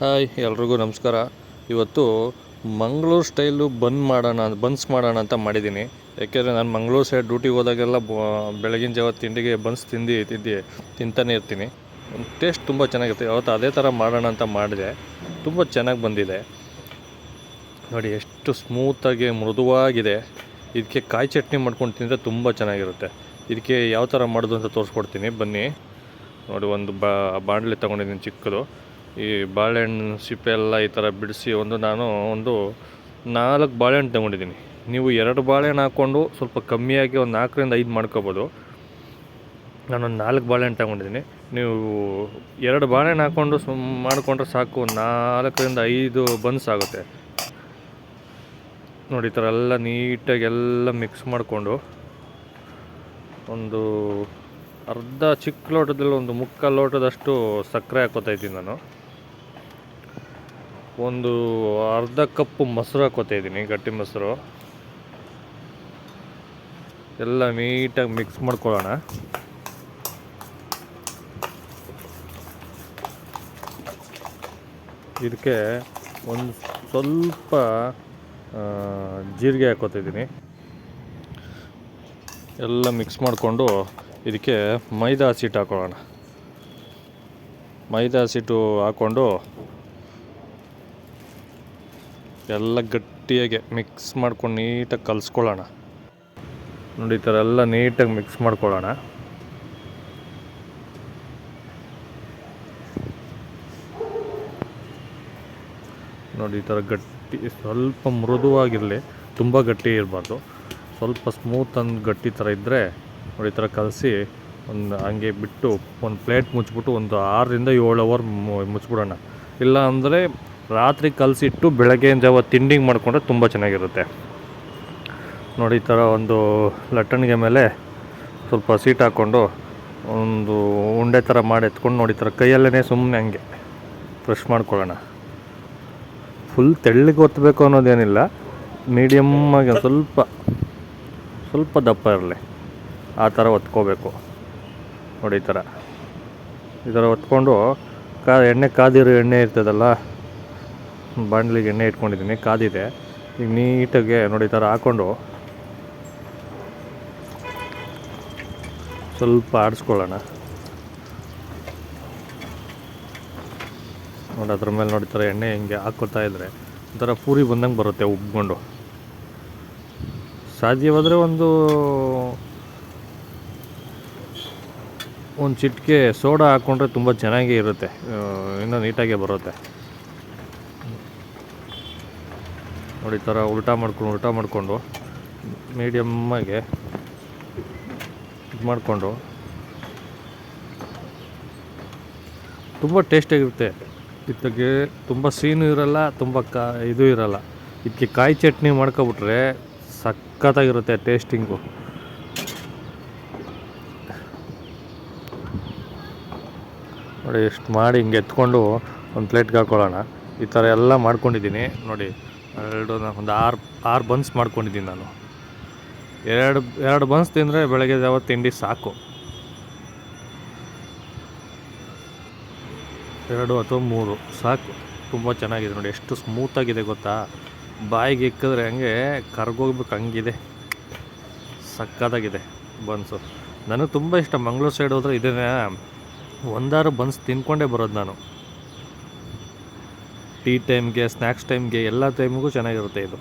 Hi, ಎಲ್ರಿಗೂ ನಮಸ್ಕಾರ. ಇವತ್ತು ಮಂಗಳೂರು ಸ್ಟೈಲು ಬನ್ ಮಾಡೋಣ, ಬನ್ಸ್ ಮಾಡೋಣ ಅಂತ ಮಾಡಿದ್ದೀನಿ. ಯಾಕೆಂದರೆ ನಾನು ಮಂಗಳೂರು ಸೈಡ್ ಡ್ಯೂಟಿಗೆ ಹೋದಾಗೆಲ್ಲ ಬೆಳಗಿನ ಜಾವ ತಿಂಡಿಗೆ ಬನ್ಸ್ ತಿಂದು ತಿಂದು, ತಿಂತಾನೆ ಇರ್ತೀನಿ. ಟೇಸ್ಟ್ ತುಂಬ ಚೆನ್ನಾಗಿರುತ್ತೆ. ಅವತ್ತು ಅದೇ ಥರ ಮಾಡೋಣ ಅಂತ ಮಾಡಿದೆ. ತುಂಬ ಚೆನ್ನಾಗಿ ಬಂದಿದೆ. ನೋಡಿ, ಎಷ್ಟು ಸ್ಮೂತಾಗಿ ಮೃದುವಾಗಿದೆ. ಇದಕ್ಕೆ ಕಾಯಿ ಚಟ್ನಿ ಮಾಡ್ಕೊಂಡು ತಿಂದರೆ ತುಂಬ ಚೆನ್ನಾಗಿರುತ್ತೆ. ಇದಕ್ಕೆ ಯಾವ ಥರ ಮಾಡೋದು ಅಂತ ತೋರಿಸ್ಕೊಡ್ತೀನಿ. ಬನ್ನಿ. ನೋಡಿ, ಒಂದು ಬಾ, ಬಾಣಲೆ ತೊಗೊಂಡಿದ್ದೀನಿ ಚಿಕ್ಕದು. ಈ ಬಾಳೆಹಣ್ಣು, ಸಿಪ್ಪೆ ಎಲ್ಲ ಈ ಥರ ಬಿಡಿಸಿ ಒಂದು ನಾನು ಒಂದು ನಾಲ್ಕು ಬಾಳೆಹಣ್ಣು ತೊಗೊಂಡಿದ್ದೀನಿ. ನೀವು ಎರಡು ಬಾಳೆಹಣ್ಣು ಹಾಕ್ಕೊಂಡು ಸ್ವಲ್ಪ ಕಮ್ಮಿಯಾಗಿ ಒಂದು ನಾಲ್ಕರಿಂದ ಐದು ಮಾಡ್ಕೋಬೋದು. ನಾನೊಂದು ನಾಲ್ಕು ಬಾಳೆಹಣ್ಣು ತಗೊಂಡಿದ್ದೀನಿ. ನೀವು ಎರಡು ಬಾಳೆಹಣ್ಣು ಹಾಕ್ಕೊಂಡು ಸುಮ್ ಮಾಡಿಕೊಂಡ್ರೆ ಸಾಕು. ನಾಲ್ಕರಿಂದ ಐದು ಬನ್ಸ್ ಆಗುತ್ತೆ. ನೋಡಿ, ಈ ಥರ ಎಲ್ಲ ನೀಟಾಗಿ ಎಲ್ಲ ಮಿಕ್ಸ್ ಮಾಡಿಕೊಂಡು ಒಂದು ಅರ್ಧ ಚಿಕ್ಕ ಲೋಟದಲ್ಲಿ ಒಂದು ಮುಕ್ಕಾಲು ಲೋಟದಷ್ಟು ಸಕ್ಕರೆ ಹಾಕೋತಾ ಇದ್ದೀನಿ ನಾನು. ಒಂದು ಅರ್ಧ ಕಪ್ಪು ಮೊಸರು ಹಾಕೋತಾ ಗಟ್ಟಿ ಮೊಸರು. ಎಲ್ಲ ನೀಟಾಗಿ ಮಿಕ್ಸ್ ಮಾಡ್ಕೊಳ್ಳೋಣ. ಇದಕ್ಕೆ ಒಂದು ಸ್ವಲ್ಪ ಜೀರಿಗೆ ಹಾಕೋತಾ ಇದ್ದೀನಿ. ಎಲ್ಲ ಮಿಕ್ಸ್ ಮಾಡಿಕೊಂಡು ಇದಕ್ಕೆ ಮೈದಾ ಹಸಿಟ್ಟು ಹಾಕೊಳ್ಳೋಣ. ಮೈದಾ ಹಸಿಟ್ಟು ಹಾಕ್ಕೊಂಡು ಎಲ್ಲ ಗಟ್ಟಿಯಾಗಿ ಮಿಕ್ಸ್ ಮಾಡ್ಕೊಂಡು ನೀಟಾಗಿ ಕಲಿಸ್ಕೊಳ್ಳೋಣ. ನೋಡಿ, ಈ ಥರ ಎಲ್ಲ ನೀಟಾಗಿ ಮಿಕ್ಸ್ ಮಾಡ್ಕೊಳ್ಳೋಣ. ನೋಡಿ, ಈ ಥರ ಗಟ್ಟಿ, ಸ್ವಲ್ಪ ಮೃದುವಾಗಿರಲಿ, ತುಂಬ ಗಟ್ಟಿ ಇರಬಾರ್ದು. ಸ್ವಲ್ಪ ಸ್ಮೂತ್ ಅಂದು ಗಟ್ಟಿ ಥರ ಇದ್ದರೆ ನೋಡಿ, ಈ ಥರ ಕಲಸಿ ಒಂದು ಹಂಗೆ ಬಿಟ್ಟು ಒಂದು ಪ್ಲೇಟ್ ಮುಚ್ಚಿಬಿಟ್ಟು ಒಂದು ಆರರಿಂದ ಏಳು ಅವರ್ ಮುಚ್ಚಿಬಿಡೋಣ. ಇಲ್ಲ ಅಂದರೆ ರಾತ್ರಿ ಕಲಸಿಟ್ಟು ಬೆಳಗ್ಗಿನ ಜಾವ ತಿಂಡಿಂಗ್ ಮಾಡಿಕೊಂಡ್ರೆ ತುಂಬ ಚೆನ್ನಾಗಿರುತ್ತೆ. ನೋಡಿ, ಈ ಥರ ಒಂದು ಲಟ್ಟಣಿಗೆ ಮೇಲೆ ಸ್ವಲ್ಪ ಸೀಟ್ ಹಾಕ್ಕೊಂಡು ಒಂದು ಉಂಡೆ ಥರ ಮಾಡಿ ಎತ್ಕೊಂಡು ನೋಡಿ ಥರ ಕೈಯಲ್ಲೇ ಸುಮ್ಮನೆ ಹಂಗೆ ಫ್ರೆಶ್ ಮಾಡ್ಕೊಳ್ಳೋಣ. ಫುಲ್ ತೆಳ್ಳಗೆ ಒತ್ತಬೇಕು ಅನ್ನೋದೇನಿಲ್ಲ. ಮೀಡಿಯಮ್ಮಾಗಿ ಒಂದು ಸ್ವಲ್ಪ ಸ್ವಲ್ಪ ದಪ್ಪ ಇರಲಿ. ಆ ಥರ ಒತ್ಕೋಬೇಕು. ನೋಡಿ, ಈ ಥರ ಈ ಥರ ಒತ್ಕೊಂಡು ಕಾ, ಎಣ್ಣೆ, ಕಾದಿರೋ ಎಣ್ಣೆ ಇರ್ತದಲ್ಲ ಬಾಣಲಿಗೆ ಎಣ್ಣೆ ಇಟ್ಕೊಂಡಿದ್ದೀನಿ, ಕಾದಿದೆ. ಈಗ ನೀಟಾಗೆ ನೋಡಿ ಥರ ಹಾಕ್ಕೊಂಡು ಸ್ವಲ್ಪ ಆಡಿಸ್ಕೊಳ್ಳೋಣ. ನೋಡಿ, ಅದ್ರ ಮೇಲೆ ನೋಡಿ ಥರ ಎಣ್ಣೆ ಹಿಂಗೆ ಹಾಕ್ಕೊತಾ ಇದ್ದರೆ ಒಂಥರ ಪೂರಿ ಬಂದಂಗೆ ಬರುತ್ತೆ ಉಬ್ಕೊಂಡು. ಸಾಧ್ಯವಾದರೆ ಒಂದು ಒಂದು ಚಿಟಿಕೆ ಸೋಡಾ ಹಾಕ್ಕೊಂಡ್ರೆ ತುಂಬ ಚೆನ್ನಾಗಿ ಇರುತ್ತೆ ಇನ್ನೂ ನೀಟಾಗೆ ಬರುತ್ತೆ. ನೋಡಿ, ಈ ಥರ ಉಲ್ಟಾ ಮಾಡ್ಕೊಂಡು, ಉಲ್ಟಾ ಮಾಡಿಕೊಂಡು ಮೀಡಿಯಮ್ಮಾಗೆ ಇದು ಮಾಡಿಕೊಂಡು, ತುಂಬ ಟೇಸ್ಟಿಯಾಗಿರುತ್ತೆ ಇದಕ್ಕೆ ತುಂಬ ಸೀನು ಇರಲ್ಲ, ತುಂಬ ಕಾ, ಇದು ಇರಲ್ಲ. ಇದಕ್ಕೆ ಕಾಯಿ ಚಟ್ನಿ ಮಾಡ್ಕೊಬಿಟ್ರೆ ಸಖತ್ತಾಗಿರುತ್ತೆ ಟೇಸ್ಟಿಂಗು ನೋಡಿ, ಎಷ್ಟು ಮಾಡಿ ಹಿಂಗೆ ಎತ್ಕೊಂಡು ಒಂದು ಪ್ಲೇಟ್ಗೆ ಹಾಕ್ಕೊಳ್ಳೋಣ ಈ ಥರ ಎಲ್ಲ ಮಾಡ್ಕೊಂಡಿದ್ದೀನಿ. ನೋಡಿ ಎರಡು ಒಂದು ಆರು ಆರು ಬನ್ಸ್ ಮಾಡ್ಕೊಂಡಿದ್ದೀನಿ ನಾನು. ಎರಡು ಎರಡು ಬನ್ಸ್ ತಿಂದರೆ ಬೆಳಗ್ಗೆ ಜಾವ ತಿಂಡಿ ಸಾಕು. ಎರಡು ಅಥವಾ ಮೂರು, ಸಾಕು. ತುಂಬ ಚೆನ್ನಾಗಿದೆ ನೋಡಿ, ಎಷ್ಟು ಸ್ಮೂತಾಗಿದೆ ಗೊತ್ತಾ? ಬಾಯಿಗೆ ಇಕ್ಕಿದ್ರೆ ಹಂಗೆ ಕರ್ಗೋಗ್ಬೇಕು, ಹಂಗಿದೆ. ಸಕ್ಕತ್ತಾಗಿದೆ ಬನ್ಸು. ನನಗೆ ತುಂಬ ಇಷ್ಟ, ಮಂಗಳೂರು ಸೈಡ್ ಹೋದ್ರೆ ಇದನ್ನೇ ಒಂದಾರು ಬನ್ಸ್ ತಿನ್ಕೊಂಡೇ ಬರೋದು ನಾನು. ಟೀ ಟೈಮ್ಗೆ ಸ್ನ್ಯಾಕ್ಸ್ ಟೈಮ್ಗೆ ಎಲ್ಲ ಟೈಮಿಗೂ ಚೆನ್ನಾಗಿರುತ್ತೆ ಇದು.